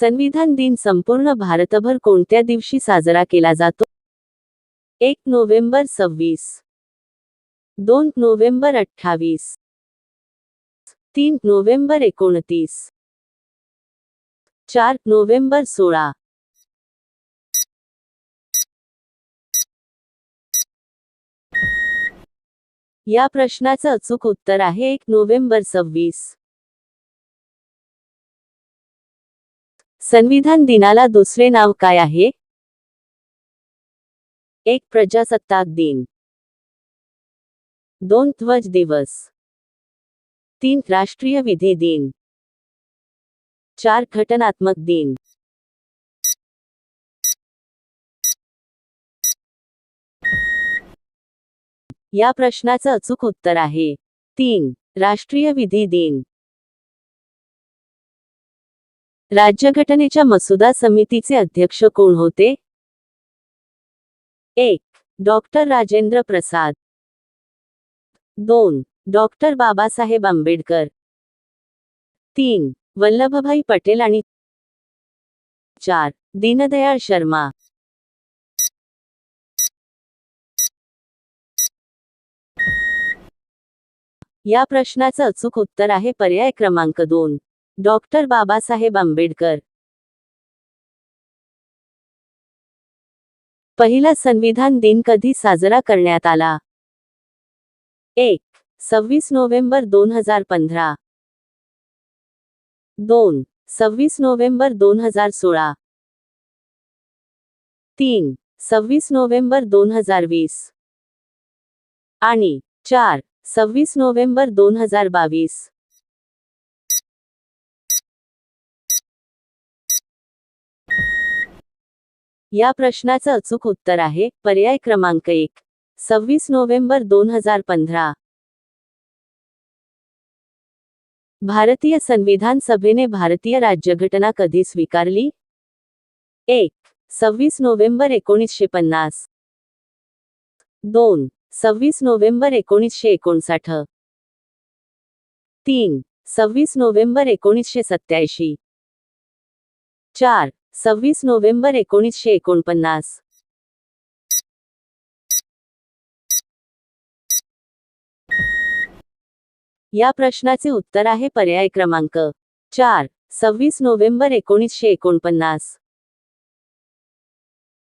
संविधान दिन संपूर्ण भारतभर कोणत्या दिवशी साजरा केला जातो? एक नोव्हेंबर सव्वीस. दोन नोव्हेंबर अठ्ठावीस. तीन नोव्हेंबर एकोणतीस. चार नोव्हेंबर सोळा. या प्रश्नाचं अचूक उत्तर आहे एक नोव्हेंबर सव्वीस. संविधान दिनाला दुसरे नाव काय आहे? एक प्रजासत्ताक दिन. दोन ध्वज दिवस. तीन राष्ट्रीय विधी दिन. चार घटनात्मक दिन. या प्रश्नाचं अचूक उत्तर आहे. तीन राष्ट्रीय विधी दिन. राज्यघटनेच्या मसुदा समितीचे अध्यक्ष कोण होते? एक डॉक्टर राजेंद्र प्रसाद. दोन डॉक्टर बाबासाहेब आंबेडकर. तीन वल्लभभाई पटेल आणि चार दीनदयाळ शर्मा. या प्रश्नाचं अचूक उत्तर आहे पर्याय क्रमांक दोन. डॉक्टर बाबासाहेब आंबेडकर. पहिला संविधान दिन कधी साजरा करण्यात आला? एक सव्वीस नोव्हेंबर दोन हजार पंधरा. दोन सव्वीस नोव्हेंबर दोन हजार सोळा. तीन सव्वीस नोव्हेंबर दोन हजार वीस. आणि चार सव्वीस नोव्हेंबर दोन हजार बावीस. या प्रश्नाचं अचूक उत्तर आहे पर्याय क्रमांक एक. सव्वीस नोव्हेंबर दोन हजार पंधरा. भारतीय संविधान सभेने भारतीय राज्यघटना कधी स्वीकारली? एक. सव्वीस नोव्हेंबर एकोणीसशे पन्नास. दोन. सव्वीस नोव्हेंबर एकोणीसशे एकोणसाठ. तीन. सव्वीस नोव्हेंबर एकोणीसशे सत्याऐंशी चार. सव्वीस नोव्हेंबर एकोणीसशे एकोणपन्नास. या प्रश्नाचे उत्तर आहे पर्याय क्रमांक चार सव्वीस नोव्हेंबर एकोणीसशे एकोणपन्नास.